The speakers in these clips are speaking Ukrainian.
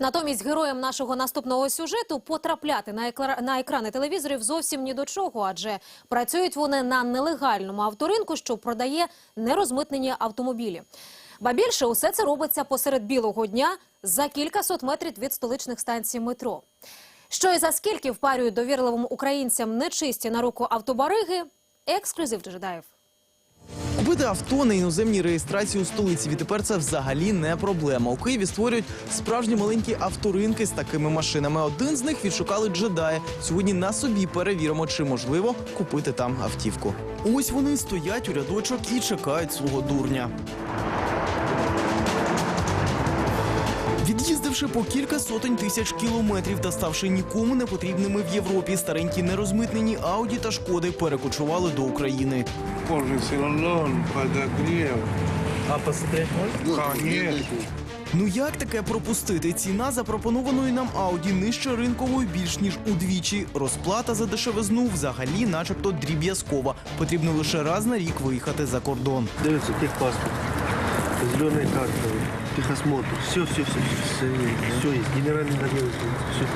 Натомість героям нашого наступного сюжету потрапляти на, екра- екрани телевізорів зовсім ні до чого, адже працюють вони на нелегальному авторинку, що продає нерозмитнені автомобілі. Ба більше усе це робиться посеред білого дня за кількасот метрів від столичних станцій метро. Що і за скільки впарюють довірливим українцям нечисті на руку автобариги – ексклюзив Джедаєв. Купити авто на іноземній реєстрації у столиці відтепер це взагалі не проблема. У Києві створюють справжні маленькі авторинки з такими машинами. Один з них відшукали джедаї. Сьогодні на собі перевіримо, чи можливо купити там автівку. Ось вони стоять у рядочок і чекають свого дурня. Від'їздивши по кілька сотень тисяч кілометрів та ставши нікому не потрібними в Європі, старенькі нерозмитнені Ауді та Шкоди перекочували до України. Поржесилон, подогрев. А посмотреть можно? Конечно. Ну як таке пропустити? Ціна запропонованої нам Ауді нижче ринкової більш ніж удвічі. Розплата за дешевизну взагалі, начебто, дріб'язкова. Потрібно лише раз на рік виїхати за кордон. Дается техпаспорт, зеленая карта, техосмотр, все, все, все, все, все есть, генеральный отдел, все.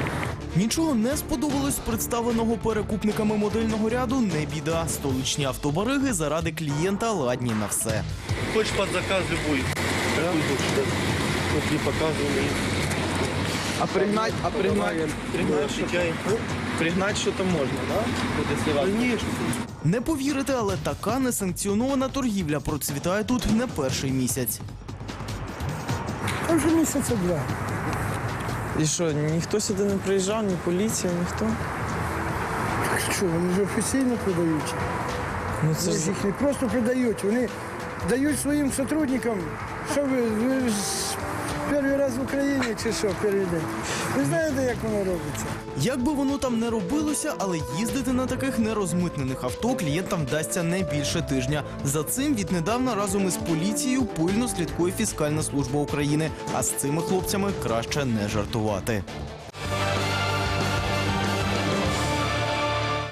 Нічого не сподобалось представленого перекупниками модельного ряду. Не біда. Столичні автобариги заради клієнта ладні на все. Хоч під заказ любой, какой хочешь, да. Смотри, показывай. А пригнать, а пригнать, пригнать, Отвечай. пригнать що то можна, да? Конечно. Не повірите, але така несанкціонована торгівля процвітає тут не перший місяць. Там вже місяця два. І що, ніхто сюди не приїжджав, ні поліція, ніхто? Що, вони ж офіційно продають. Ну це Вони ж ж їх не просто продають, вони дають своїм сотрудникам. Що ви, ви Україні чи що, перейде. Ви знаєте, як воно робиться? Як би воно там не робилося, але їздити на таких нерозмитнених авто клієнтам вдасться не більше тижня. За цим віднедавна разом із поліцією пильно слідкує фіскальна служба України. А з цими хлопцями краще не жартувати.